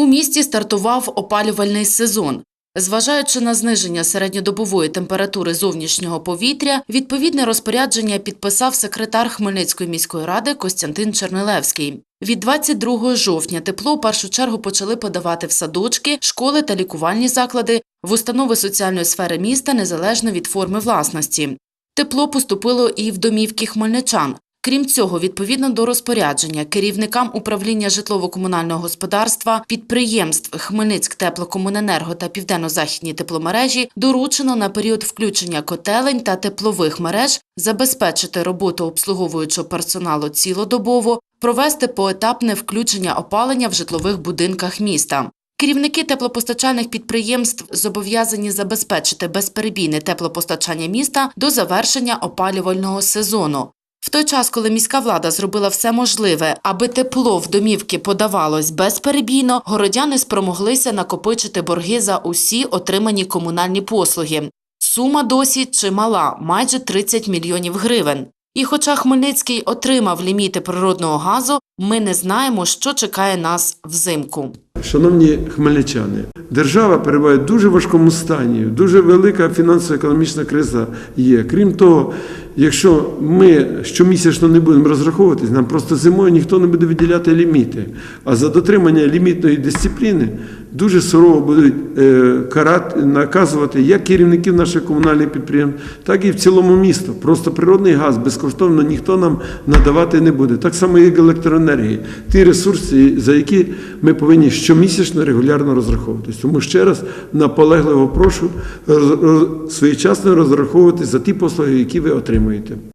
У місті стартував опалювальний сезон. Зважаючи на зниження середньодобової температури зовнішнього повітря, відповідне розпорядження підписав секретар Хмельницької міської ради Костянтин Чернилевський. Від 22 жовтня тепло в першу чергу почали подавати в садочки, школи та лікувальні заклади, в установи соціальної сфери міста незалежно від форми власності. Тепло поступило і в домівки хмельничан. Крім цього, відповідно до розпорядження, керівникам управління житлово-комунального господарства, підприємств Хмельницьк-Теплокомуненерго та Південно-Західні тепломережі доручено на період включення котелень та теплових мереж забезпечити роботу обслуговуючого персоналу цілодобово, провести поетапне включення опалення в житлових будинках міста. Керівники теплопостачальних підприємств зобов'язані забезпечити безперебійне теплопостачання міста до завершення опалювального сезону. Той час, коли міська влада зробила все можливе, аби тепло в домівки подавалось безперебійно, городяни спромоглися накопичити борги за усі отримані комунальні послуги. Сума досі чимала – майже 30 мільйонів гривень. І хоча Хмельницький отримав ліміти природного газу, ми не знаємо, що чекає нас взимку. Шановні хмельничани, держава перебуває в дуже важкому стані, дуже велика фінансово-економічна криза є. Крім того, якщо ми щомісячно не будемо розраховуватись, нам просто зимою ніхто не буде виділяти ліміти. А за дотримання лімітної дисципліни дуже сурово будуть е, карати, наказувати як керівників наших комунальних підприємств, так і в цілому місто. Просто природний газ безкоштовно ніхто нам надавати не буде. Так само, як електроенергії, ті ресурси, за які ми повинні щомісячно регулярно розраховуватись. Тому ще раз наполегливо прошу своєчасно розраховуватись за ті послуги, які ви отримуєте.